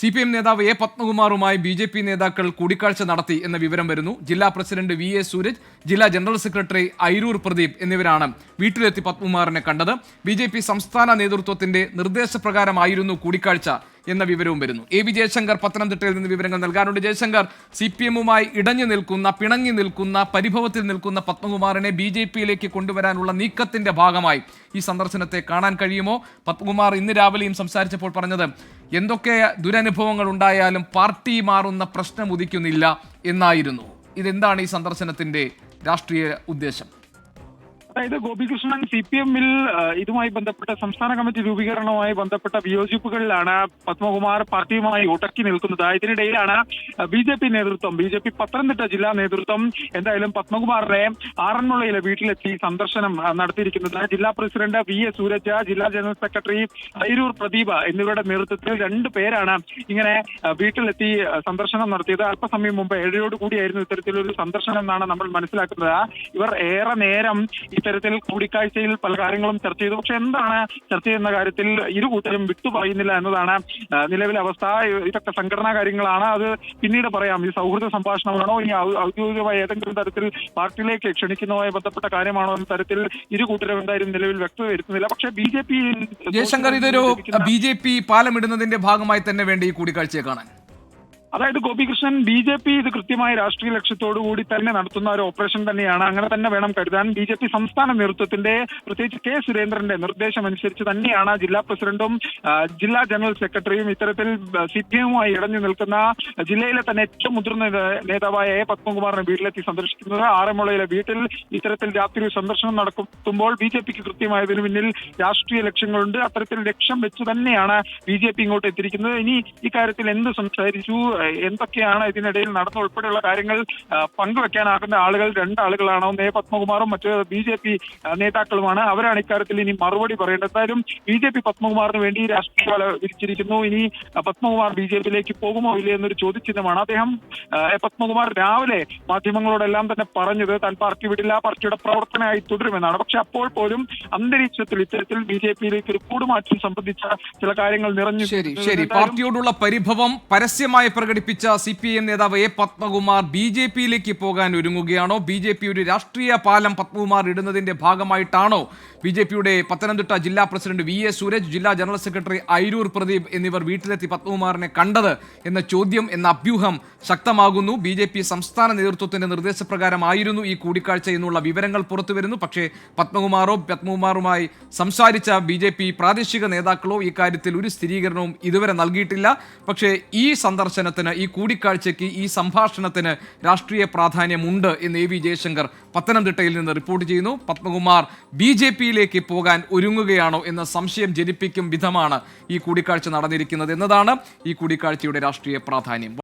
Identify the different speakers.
Speaker 1: C P M നേതാവ് A പത്മകുമാറുമായി B J P നേതാക്കൾ കൂടിക്കാഴ്ച നടത്തി എന്ന വിവരം വരുന്നു. ജില്ലാ പ്രസിഡന്റ് വി എ സൂരജ് ജില്ലാ ജനറൽ സെക്രട്ടറി ഐരൂർ പ്രദീപ് എന്നിവരാണ് വീട്ടിലെത്തി പത്മകുമാറിനെ കണ്ടത്. ബി ജെ പി സംസ്ഥാന നേതൃത്വത്തിന്റെ നിർദ്ദേശപ്രകാരമായിരുന്നു കൂടിക്കാഴ്ച. എന്ന വിവരവും വരുന്നു. എ വി ജയശങ്കർ പത്തനംതിട്ടയിൽ നിന്ന് വിവരങ്ങൾ നൽകാനുണ്ട്. ജയശങ്കർ സി പി എമ്മുമായി ഇടഞ്ഞു നിൽക്കുന്ന പിണങ്ങി നിൽക്കുന്ന പരിഭവത്തിൽ നിൽക്കുന്ന പത്മകുമാറിനെ ബി ജെ പിയിലേക്ക് കൊണ്ടുവരാനുള്ള നീക്കത്തിന്റെ ഭാഗമായി ഈ സന്ദർശനത്തെ കാണാൻ കഴിയുമോ? പത്മകുമാർ ഇന്ന് രാവിലെയും സംസാരിച്ചപ്പോൾ പറഞ്ഞത് എന്തൊക്കെ ദുരനുഭവങ്ങൾ ഉണ്ടായാലും പാർട്ടി മാറുന്ന പ്രശ്നം ഉദിക്കുന്നില്ല എന്നായിരുന്നു. ഇതെന്താണ് ഈ സന്ദർശനത്തിന്റെ രാഷ്ട്രീയ ഉദ്ദേശം?
Speaker 2: അതായത് ഗോപികൃഷ്ണൻ സി പി എമ്മിൽ ഇതുമായി ബന്ധപ്പെട്ട സംസ്ഥാന കമ്മിറ്റി രൂപീകരണവുമായി ബന്ധപ്പെട്ട വിയോജിപ്പുകളിലാണ് പത്മകുമാർ പാർട്ടിയുമായി ഉടക്കി നിൽക്കുന്നത്. ഇതിനിടയിലാണ് ബി ജെ പി നേതൃത്വം ബി ജെ പി പത്തനംതിട്ട ജില്ലാ നേതൃത്വം എന്തായാലും പത്മകുമാറിനെ ആറന്മുളയിലെ വീട്ടിലെത്തി സന്ദർശനം നടത്തിയിരിക്കുന്നത്. ജില്ലാ പ്രസിഡന്റ് വി എ സൂരജ് ജില്ലാ ജനറൽ സെക്രട്ടറി ഐരൂർ പ്രദീപ് എന്നിവരുടെ നേതൃത്വത്തിൽ രണ്ട് പേരാണ് ഇങ്ങനെ വീട്ടിലെത്തി സന്ദർശനം നടത്തിയത്. അല്പസമയം മുമ്പ് ഏഴരയോട് കൂടിയായിരുന്നു ഇത്തരത്തിലൊരു സന്ദർശനം എന്നാണ് നമ്മൾ മനസ്സിലാക്കുന്നത്. ഇവർ ഏറെ നേരം ഇത്തരത്തിൽ കൂടിക്കാഴ്ചയിൽ പല കാര്യങ്ങളും ചർച്ച ചെയ്തു. പക്ഷെ എന്താണ് ചർച്ച ചെയ്യുന്ന കാര്യത്തിൽ ഇരു കൂട്ടരും വിട്ടുപറയുന്നില്ല എന്നതാണ് നിലവിലെ അവസ്ഥ. ഇതൊക്കെ സംഘടനാ കാര്യങ്ങളാണ്. അത് പിന്നീട് പറയാം. ഈ സൗഹൃദ സംഭാഷണമാണോ? ഇനി ഔദ്യോഗികമായ ഏതെങ്കിലും തരത്തിൽ പാർട്ടിയിലേക്ക് ക്ഷണിക്കുന്നതുമായി ബന്ധപ്പെട്ട കാര്യമാണോ എന്ന തരത്തിൽ ഇരു കൂട്ടരും എന്തായാലും നിലവിൽ വ്യക്തത വരുത്തുന്നില്ല പക്ഷേ ബി ജെ പി
Speaker 1: ജയശങ്കർ ഇതൊരു ബി ജെ പി പാലമിടുന്നതിന്റെ ഭാഗമായി തന്നെ വേണ്ട ഈ കൂടിക്കാഴ്ചയെ കാണാൻ.
Speaker 2: അതായത് ഗോപികൃഷ്ണൻ ബി ജെ പി ഇത് കൃത്യമായ രാഷ്ട്രീയ ലക്ഷ്യത്തോടു കൂടി തന്നെ നടത്തുന്ന ഒരു ഓപ്പറേഷൻ തന്നെയാണ്. അങ്ങനെ തന്നെ വേണം കരുതാൻ ബി ജെ പി സംസ്ഥാന നേതൃത്വത്തിന്റെ പ്രത്യേകിച്ച് കെ സുരേന്ദ്രന്റെ നിർദ്ദേശം അനുസരിച്ച് തന്നെയാണ് ജില്ലാ പ്രസിഡന്റും ജില്ലാ ജനറൽ സെക്രട്ടറിയും ഇത്തരത്തിൽ സി പി എമ്മുമായി ഇടഞ്ഞു നിൽക്കുന്ന ജില്ലയിലെ തന്നെ ഏറ്റവും മുതിർന്ന നേതാവായ എ പത്മകുമാറിനെ വീട്ടിലെത്തി സന്ദർശിക്കുന്നത്. ആറന്മുളയിലെ വീട്ടിൽ ഇത്തരത്തിൽ രാത്രി സന്ദർശനം നടക്കുമ്പോൾ ബി ജെ പിക്ക് കൃത്യമായതിനു പിന്നിൽ രാഷ്ട്രീയ ലക്ഷ്യങ്ങളുണ്ട്. അത്തരത്തിൽ ലക്ഷ്യം വെച്ച് തന്നെയാണ് ബി ജെ പി ഇങ്ങോട്ട് എത്തിയിരിക്കുന്നത്. ഇനി ഇക്കാര്യത്തിൽ എന്ത് സംസാരിച്ചു? എന്തൊക്കെയാണ് ഇതിനിടയിൽ നടന്ന ഉൾപ്പെടെയുള്ള കാര്യങ്ങൾ പങ്കുവെക്കാനാകുന്ന ആളുകൾ രണ്ടാളുകളാണ്? ഒന്ന് എ പത്മകുമാറും മറ്റ് ബി ജെ പി നേതാക്കളുമാണ്. അവരാണ് ഇക്കാര്യത്തിൽ ഇനി മറുപടി പറയേണ്ടത്. എന്തായാലും ബി ജെ പി പത്മകുമാറിന് വേണ്ടി രാഷ്ട്രീയ വല വിരിച്ചിരിക്കുന്നു. ഇനി പത്മകുമാർ ബി ജെ പിയിലേക്ക് പോകുമോ ഇല്ലേ എന്നൊരു ചോദ്യചിഹ്നമാണ് അദ്ദേഹം എ പത്മകുമാർ രാവിലെ മാധ്യമങ്ങളോടെല്ലാം തന്നെ പറഞ്ഞത് താൻ പാർട്ടി വിടില്ല പാർട്ടിയുടെ പ്രവർത്തനമായി തുടരുമെന്നാണ്. പക്ഷെ അപ്പോൾ പോലും അന്തരീക്ഷത്തിൽ ഇത്തരത്തിൽ ബി ജെ പിയിലേക്ക് ഒരു കൂടുമാറ്റം സംബന്ധിച്ച ചില കാര്യങ്ങൾ നിറഞ്ഞു
Speaker 1: ശരി ശരി. പാർട്ടിയോടുള്ള പരിഭവം പരസ്യമായി പ്രകടിപ്പിച്ച സി പി എം നേതാവ് എ പത്മകുമാർ ബി ജെ പിയിലേക്ക് പോകാൻ ഒരുങ്ങുകയാണോ? ബി ജെ പി ഒരു രാഷ്ട്രീയ പാലം പത്മകുമാർ ഇടുന്നതിന്റെ ഭാഗമായിട്ടാണോ? ബി ജെ പിയുടെ പത്തനംതിട്ട ജില്ലാ പ്രസിഡന്റ് വി എ സൂരജ് ജില്ലാ ജനറൽ സെക്രട്ടറി ഐരൂർ പ്രദീപ് എന്നിവർ വീട്ടിലെത്തി പത്മകുമാറിനെ കണ്ടത് എന്ന ചോദ്യം എന്ന അഭ്യൂഹം ശക്തമാകുന്നു. ബി ജെ പി സംസ്ഥാന നേതൃത്വത്തിന്റെ നിർദ്ദേശപ്രകാരമായിരുന്നു ഈ കൂടിക്കാഴ്ച എന്നുള്ള വിവരങ്ങൾ പുറത്തുവരുന്നു. പക്ഷേ പത്മകുമാറോ പത്മകുമാറുമായി സംസാരിച്ച ബി ജെ പി പ്രാദേശിക നേതാക്കളോ ഇക്കാര്യത്തിൽ കാര്യത്തിൽ ഒരു സ്ഥിരീകരണവും ഇതുവരെ നൽകിയിട്ടില്ല. പക്ഷേ ഈ സന്ദർശനത്തിന് ഈ കൂടിക്കാഴ്ചയ്ക്ക് ഈ സംഭാഷണത്തിന് രാഷ്ട്രീയ പ്രാധാന്യമുണ്ട് എന്ന് എ വി ജയശങ്കർ പത്തനംതിട്ടയിൽ നിന്ന് റിപ്പോർട്ട് ചെയ്യുന്നു. പത്മകുമാർ ബി ജെ പിയിലേക്ക് പോകാൻ ഒരുങ്ങുകയാണോ എന്ന സംശയം ജനിപ്പിക്കും വിധമാണ് ഈ കൂടിക്കാഴ്ച നടന്നിരിക്കുന്നത് എന്നതാണ് ഈ കൂടിക്കാഴ്ചയുടെ രാഷ്ട്രീയ പ്രാധാന്യം.